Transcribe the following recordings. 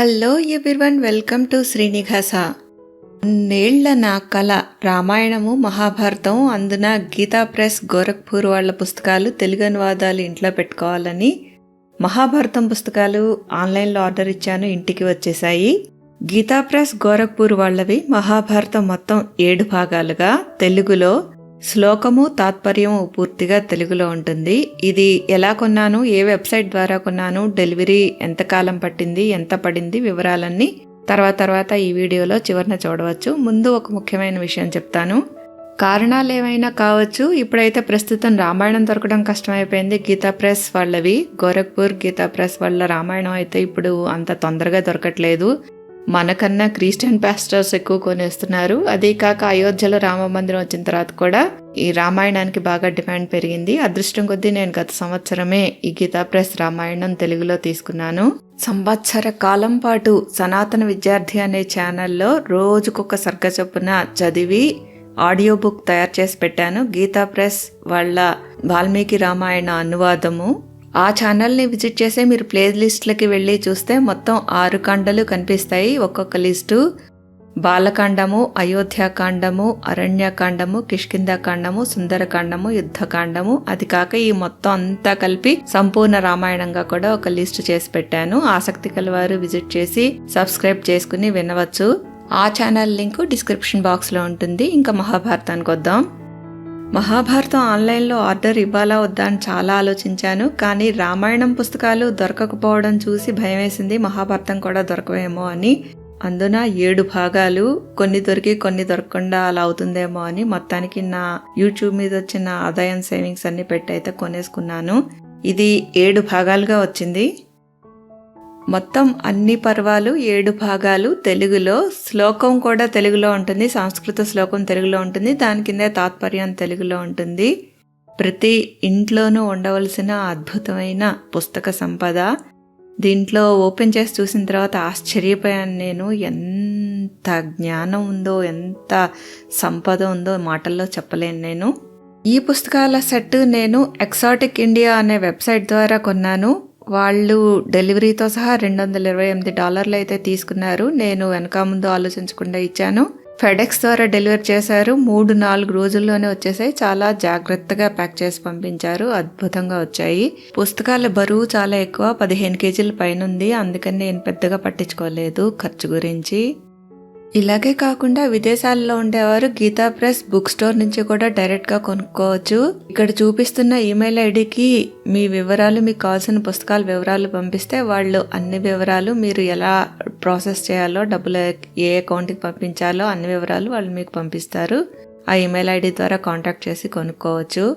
Hello everyone welcome to Srinivasa. నేళ్ళ నా కళ రామాయణము మహాభారతం అందున గీతా ప్రెస్ గోరఖ్పూర్ వాళ్ళ పుస్తకాలు తెలుగు అనువాదాలు ఇంట్లో పెట్టుకోవాలని మహాభారతం పుస్తకాలు ఆన్లైన్లో ఆర్డర్ ఇచ్చాను ఇంటికి వచ్చేసాయి. గీతా ప్రెస్ గోరఖ్పూర్ వాళ్ళవి మహాభారతం మొత్తం ఏడు భాగాలుగా తెలుగులో శ్లోకము తాత్పర్యము పూర్తిగా తెలుగులో ఉంటుంది. ఇది ఎలా కొన్నాను? ఏ వెబ్సైట్ ద్వారా కొన్నాను? డెలివరీ ఎంత కాలం పట్టింది? ఎంత పడింది? వివరాలన్నీ తర్వాత తర్వాత ఈ వీడియోలో చివరిన చూడవచ్చు. ముందు ఒక ముఖ్యమైన విషయం చెప్తాను. కారణాలు ఏమైనా కావచ్చు. ఇప్పుడైతే ప్రస్తుతం రామాయణం దొరకడం కష్టమైపోయింది. గీతా ప్రెస్ వాళ్ళవి. గోరఖ్పూర్ గీతా ప్రెస్ వాళ్ళ రామాయణం అయితే ఇప్పుడు అంత తొందరగా దొరకట్లేదు. మనకన్నా క్రిస్టియన్ పాస్టర్స్ ఎక్కువ కొనేస్తున్నారు. అదే కాక అయోధ్యలో రామ మందిరం వచ్చిన తర్వాత కూడా ఈ రామాయణానికి బాగా డిమాండ్ పెరిగింది. అదృష్టం కొద్దీ నేను గత సంవత్సరమే ఈ గీతా ప్రెస్ రామాయణం తెలుగులో తీసుకున్నాను. సంవత్సర కాలం పాటు సనాతన విద్యార్థి అనే ఛానల్లో రోజుకొక సర్గ చొప్పున చదివి ఆడియో బుక్ తయారు చేసి పెట్టాను. గీతా ప్రెస్ వాళ్ళ వాల్మీకి రామాయణ అనువాదము ఆ ఛానల్ని విజిట్ చేసే మీరు ప్లే లిస్ట్లకి వెళ్ళి చూస్తే మొత్తం ఆరు కాండలు కనిపిస్తాయి. ఒక్కొక్క లిస్టు బాలకాండము అయోధ్యాకాండము అరణ్యకాండము కిష్కిందాకాండము సుందరకాండము యుద్ధకాండము. అది కాక ఈ మొత్తం అంతా కలిపి సంపూర్ణ రామాయణంగా కూడా ఒక లిస్ట్ చేసి పెట్టాను. ఆసక్తి కలవారు విజిట్ చేసి సబ్స్క్రైబ్ చేసుకుని వినవచ్చు. ఆ ఛానల్ లింక్ డిస్క్రిప్షన్ బాక్స్లో ఉంటుంది. ఇంకా మహాభారతానికి వద్దాం. మహాభారతం ఆన్లైన్లో ఆర్డర్ ఇవ్వాలా వద్దా అని చాలా ఆలోచించాను. కానీ రామాయణం పుస్తకాలు దొరకకపోవడం చూసి భయం వేసింది మహాభారతం కూడా దొరకవేమో అని. అందున ఏడు భాగాలు కొన్ని దొరికి కొన్ని దొరకకుండా అలా అవుతుందేమో అని మొత్తానికి నా యూట్యూబ్ మీద వచ్చిన ఆదాయం సేవింగ్స్ అన్ని పెట్టి అయితే కొనేసుకున్నాను. ఇది ఏడు భాగాలుగా వచ్చింది. మొత్తం అన్ని పర్వాలు ఏడు భాగాలు తెలుగులో శ్లోకం కూడా తెలుగులో ఉంటుంది సంస్కృత శ్లోకం తెలుగులో ఉంటుంది దాని కింద తాత్పర్యం తెలుగులో ఉంటుంది. ప్రతి ఇంట్లోనూ ఉండవలసిన అద్భుతమైన పుస్తక సంపద. దీంట్లో ఓపెన్ చేసి చూసిన తర్వాత ఆశ్చర్యపోయాను నేను. ఎంత జ్ఞానం ఉందో ఎంత సంపద ఉందో మాటల్లో చెప్పలేను నేను. ఈ పుస్తకాల సెట్ నేను ఎక్సాటిక్ ఇండియా అనే వెబ్సైట్ ద్వారా కొన్నాను. వాళ్ళు డెలివరీతో సహా రెండు వందల ఇరవై ఎనిమిది డాలర్లు అయితే తీసుకున్నారు. నేను వెనక ముందు ఆలోచించకుండా ఇచ్చాను. ఫెడెక్స్ ద్వారా డెలివరీ చేశారు. మూడు నాలుగు రోజుల్లోనే వచ్చేసాయి. చాలా జాగ్రత్తగా ప్యాక్ చేసి పంపించారు. అద్భుతంగా వచ్చాయి. పుస్తకాల బరువు చాలా ఎక్కువ. పదిహేను కేజీల పైన ఉంది అందుకని నేను పెద్దగా పట్టించుకోలేదు ఖర్చు గురించి. ఇలాగే కాకుండా విదేశాల్లో ఉండేవారు గీతా ప్రెస్ బుక్ స్టోర్ నుంచి కూడా డైరెక్ట్గా కొనుక్కోవచ్చు. ఇక్కడ చూపిస్తున్న ఈమెయిల్ ఐడికి మీ వివరాలు మీకు కావాల్సిన పుస్తకాల వివరాలు పంపిస్తే వాళ్ళు అన్ని వివరాలు మీరు ఎలా ప్రాసెస్ చేయాలో డబ్బులు ఏ అకౌంట్కి పంపించాలో అన్ని వివరాలు వాళ్ళు మీకు పంపిస్తారు. ఆ ఈమెయిల్ ఐడి ద్వారా కాంటాక్ట్ చేసి కొనుక్కోవచ్చు.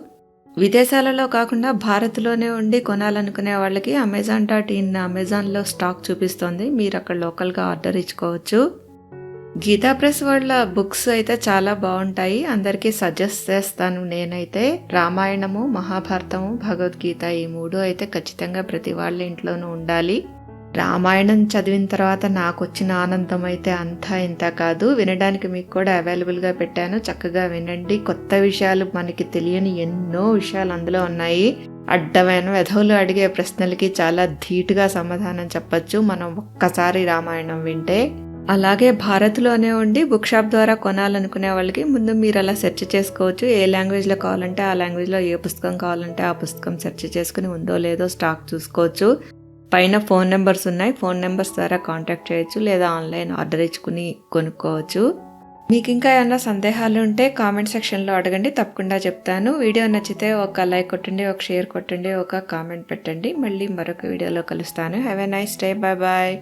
విదేశాలలో కాకుండా భారత్లోనే ఉండి కొనాలనుకునే వాళ్ళకి అమెజాన్ డాట్ ఇన్ అమెజాన్లో స్టాక్ చూపిస్తుంది. మీరు అక్కడ లోకల్గా ఆర్డర్ ఇచ్చుకోవచ్చు. గీతా ప్రెస్ వాళ్ళ బుక్స్ అయితే చాలా బాగుంటాయి. అందరికీ సజెస్ట్ చేస్తాను నేనైతే. రామాయణము మహాభారతము భగవద్గీత ఈ మూడు అయితే ఖచ్చితంగా ప్రతి వాళ్ళ ఇంట్లోనూ ఉండాలి. రామాయణం చదివిన తర్వాత నాకు వచ్చిన ఆనందం అయితే అంతా ఇంత కాదు. వినడానికి మీకు కూడా అవైలబుల్గా పెట్టాను. చక్కగా వినండి. కొత్త విషయాలు మనకి తెలియని ఎన్నో విషయాలు అందులో ఉన్నాయి. అడ్డమైన వెధవులు అడిగే ప్రశ్నలకి చాలా ధీటుగా సమాధానం చెప్పచ్చు. మనం ఒక్కసారి రామాయణం వింటే అలాగే భారత్లోనే ఉండి బుక్ షాప్ ద్వారా కొనాలనుకునే వాళ్ళకి ముందు మీరు అలా సెర్చ్ చేసుకోవచ్చు. ఏ లాంగ్వేజ్లో కావాలంటే ఆ లాంగ్వేజ్లో ఏ పుస్తకం కావాలంటే ఆ పుస్తకం సెర్చ్ చేసుకుని ఉందో లేదో స్టాక్ చూసుకోవచ్చు. పైన ఫోన్ నెంబర్స్ ఉన్నాయి. ఫోన్ నెంబర్స్ ద్వారా కాంటాక్ట్ చేయొచ్చు లేదా ఆన్లైన్ ఆర్డర్ ఇచ్చుకుని కొనుక్కోవచ్చు. మీకు ఇంకా ఏమైనా సందేహాలు ఉంటే కామెంట్ సెక్షన్లో అడగండి. తప్పకుండా చెప్తాను. వీడియో నచ్చితే ఒక లైక్ కొట్టండి ఒక షేర్ కొట్టండి ఒక కామెంట్ పెట్టండి. మళ్ళీ మరొక వీడియోలో కలుస్తాను. Have a nice day bye bye